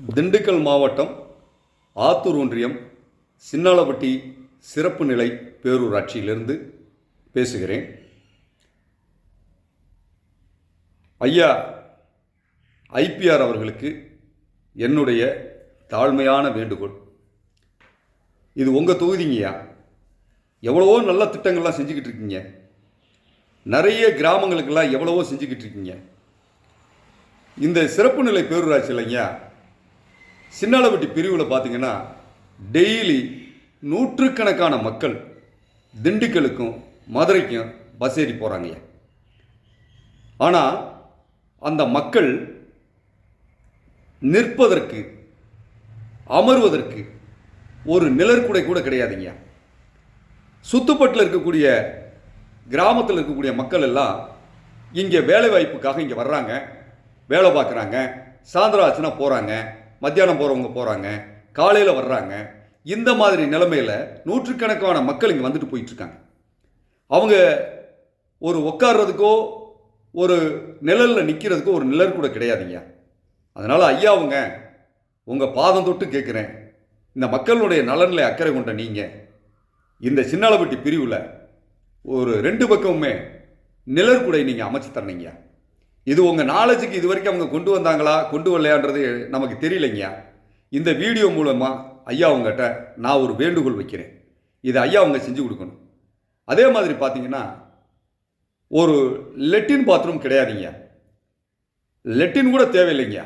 திண்டுக்கல் மாவட்டம் ஆத்தூர் ஒன்றியம் சின்னாளப்பட்டி சிறப்பு நிலை பேரூராட்சியிலிருந்து பேசுகிறேன். ஐயா ஐபிஆர் அவர்களுக்கு என்னுடைய தாழ்மையான வேண்டுகோள். இது உங்கள் தொகுதிங்கய்யா? எவ்வளவோ நல்ல திட்டங்கள்லாம் செஞ்சுக்கிட்டு இருக்கீங்க. நிறைய கிராமங்களுக்கெல்லாம் எவ்வளவோ செஞ்சுக்கிட்டு இருக்கீங்க. இந்த சிறப்பு நிலை பேரூராட்சி இல்லைங்க சின்னாளப்பட்டி பிரிவில் பார்த்தீங்கன்னா டெய்லி நூற்றுக்கணக்கான மக்கள் திண்டுக்கலுக்கும் மதுரைக்கும் பஸ் ஏறி போகிறாங்கய்யா ஆனால் அந்த மக்கள் நிற்பதற்கு அமர்வதற்கு ஒரு நிழற்குடை கூட கிடையாதுங்க. சுத்துப்பட்டில் இருக்கக்கூடிய கிராமத்தில் இருக்கக்கூடிய மக்கள் எல்லாம் இங்கே வேலை வாய்ப்புக்காக இங்கே வர்றாங்க வேலை பார்க்குறாங்க சாயந்தரம் ஆச்சுன்னா போகிறாங்க மத்தியானம் போகிறவங்க போகிறாங்க காலையில் வர்றாங்க இந்த மாதிரி நிலைமையில் நூற்றுக்கணக்கான மக்கள் இங்கே வந்துட்டு போயிட்டுருக்காங்க. அவங்க ஒரு உட்கார்றதுக்கோ ஒரு நிழலில் நிற்கிறதுக்கோ ஒரு நிழல் கூட கிடையாதுங்க. அதனால் ஐயா அவங்க உங்கள் பாதம் தொட்டு கேட்குறேன் இந்த மக்களுடைய நலனில் அக்கறை கொண்ட நீங்கள் இந்த சின்னாளப்பட்டி பிரிவில் ஒரு ரெண்டு பக்கமுமே நிழற்குடை நீங்கள் அமைச்சு தரணுங்கய்யா இது உங்கள் நாலேஜுக்கு இது வரைக்கும் அவங்க கொண்டு வந்தாங்களா கொண்டு வரலையான்றது நமக்கு தெரியலைங்க. இந்த வீடியோ மூலமாக ஐயா உங்கள்கிட்ட நான் ஒரு வேண்டுகோள் வைக்கிறேன். இதை ஐயா அவங்க செஞ்சு கொடுக்கணும். அதே மாதிரி பார்த்தீங்கன்னா ஒரு லெட்டின் பாத்ரூம் கிடையாதுங்க. லெட்டின் கூட தேவையில்லைங்க.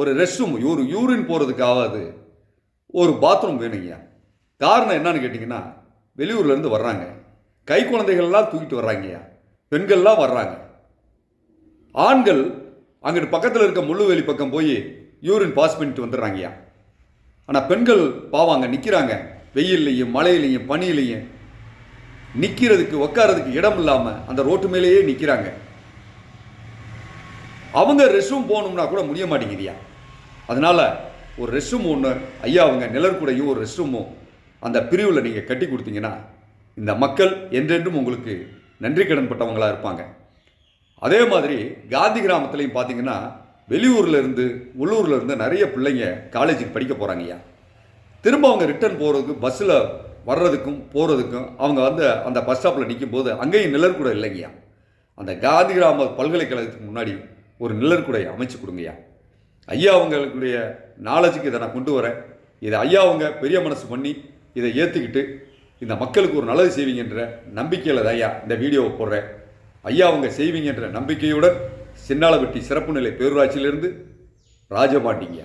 ஒரு ரெஸ்ட் ரூம் ஒரு யூரின் போகிறதுக்காவது ஒரு பாத்ரூம் வேணுங்க. காரணம் என்னன்னு கேட்டிங்கன்னா வெளியூர்லேருந்து வர்றாங்க. கை குழந்தைகள்லாம் தூக்கிட்டு வர்றாங்கய்யா பெண்கள்லாம் வர்றாங்க. ஆண்கள் அங்கிட்டு பக்கத்தில் இருக்க முள்ளுவேலி பக்கம் போய் யூரின் பாஸ் பண்ணிட்டு வந்துடுறாங்கய்யா. ஆனால் பெண்கள் பாவாங்க நிற்கிறாங்க வெயில்லையும் மழையிலையும் பனியிலையும். நிற்கிறதுக்கு உட்காரதுக்கு இடம் இல்லாமல் அந்த ரோட்டு மேலேயே நிற்கிறாங்க அவங்க ரெஸ்ட் ரூம் போகணும்னா கூட முடிய மாட்டேங்குதியா அதனால் ஒரு ரெஸ்ட் ரூம் ஒன்று ஐயா அவங்க நிழற்குடையும் ஒரு ரெஸ்ட் ரூமும் அந்த பிரிவில் நீங்கள் கட்டி கொடுத்தீங்கன்னா இந்த மக்கள் என்றென்றும் உங்களுக்கு நன்றி கடன்பட்டவங்களாக இருப்பாங்க. அதே மாதிரி காந்தி கிராமத்துலையும் பார்த்தீங்கன்னா வெளியூர்ல இருந்து இருந்து நிறைய பிள்ளைங்க காலேஜுக்கு படிக்க போகிறாங்கய்யா திரும்ப அவங்க ரிட்டர்ன் போகிறதுக்கு பஸ்ஸில் வர்றதுக்கும் போகிறதுக்கும் அவங்க வந்து அந்த பஸ் ஸ்டாப்பில் நிற்கும் போது அங்கேயும் நிழற்குடை இல்லைங்கய்யா அந்த காந்தி கிராம பல்கலைக்கழகத்துக்கு முன்னாடி ஒரு நிழற்குடை அமைச்சு கொடுங்கய்யா ஐயா. அவங்களுடைய நாலேஜுக்கு இதை நான் கொண்டு வரேன். இதை ஐயா அவங்க பெரிய மனசு பண்ணி இதை ஏற்றுக்கிட்டு இந்த மக்களுக்கு ஒரு நல்லது செய்வீங்கன்ற நம்பிக்கையில் தான் ஐயா இந்த வீடியோவை போடுறேன். ஐயா அவங்க செய்வீங்கன்ற நம்பிக்கையுடன் சின்னாளவெட்டி சிறப்பு நிலை பேரூராட்சியிலிருந்து ராஜபாண்டிங்க.